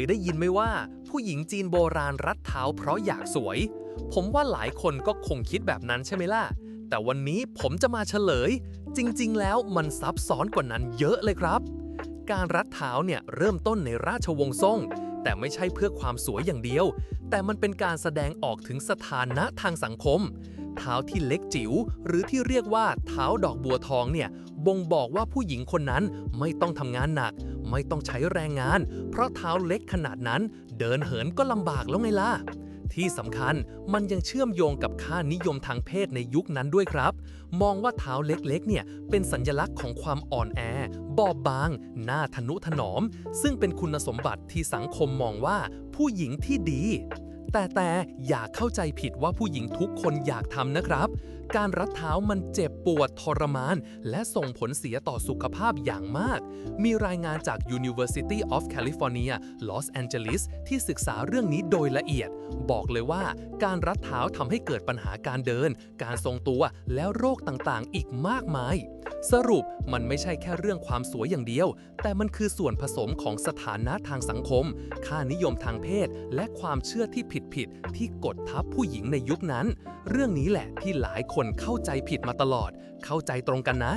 ยได้ยินไหมว่า ผู้หญิงจีนโบราณรัดเท้าเพราะอยากสวย ผมว่าหลายคนก็คงคิดแบบนั้นใช่ไหมล่ะ แต่วันนี้ผมจะมาเฉลย จริง ๆ แล้วมันซับซ้อนกว่านั้นเยอะเลยครับ การรัดเท้าเนี่ยเริ่มต้นในราชวงศ์ซ่ง แต่ไม่ใช่เพื่อความสวยอย่างเดียว แต่มันเป็นการแสดงออกถึงสถานะทางสังคม เท้าที่เล็กจิ๋วหรือที่เรียกว่าเท้าดอกบัวทองเนี่ย บ่งบอกว่าผู้หญิงคนนั้นไม่ต้องทำงานหนัก ไม่ต้องใช้แรงงาน เพราะเท้าเล็กขนาดนั้น เดินเหินก็ลำบากแล้วไงล่ะที่สำคัญมันยังเชื่อมโยงกับค่านิยมทางเพศในยุคนั้นด้วยครับ มองว่าเท้าเล็กๆ เนี่ยเป็นสัญลักษณ์ของความอ่อนแอ บอบบาง หน้าทนุถนอม ซึ่งเป็นคุณสมบัติที่สังคมมองว่าผู้หญิงที่ดี แต่แต่อย่าเข้าใจผิดว่าผู้หญิงทุกคนอยากทำนะครับ การรัดเท้ามันเจ็บปวดทรมาน และส่งผลเสียต่อสุขภาพอย่างมาก มีรายงานจาก University of California Los Angeles ที่ศึกษาเรื่องนี้โดยละเอียด บอกเลยว่าการรัดเท้าทำให้เกิดปัญหาการเดิน การทรงตัวและโรคต่างๆ อีกมากมาย สรุปมันไม่ใช่แค่เรื่องความสวยอย่างเดียว แต่มันคือส่วนผสมของสถานะทางสังคม ค่านิยมทางเพศ และความเชื่อที่ผิดๆที่กดทับผู้หญิงในยุคนั้น เรื่องนี้แหละที่หลายคนเข้าใจผิดมาตลอด เข้าใจตรงกันนะ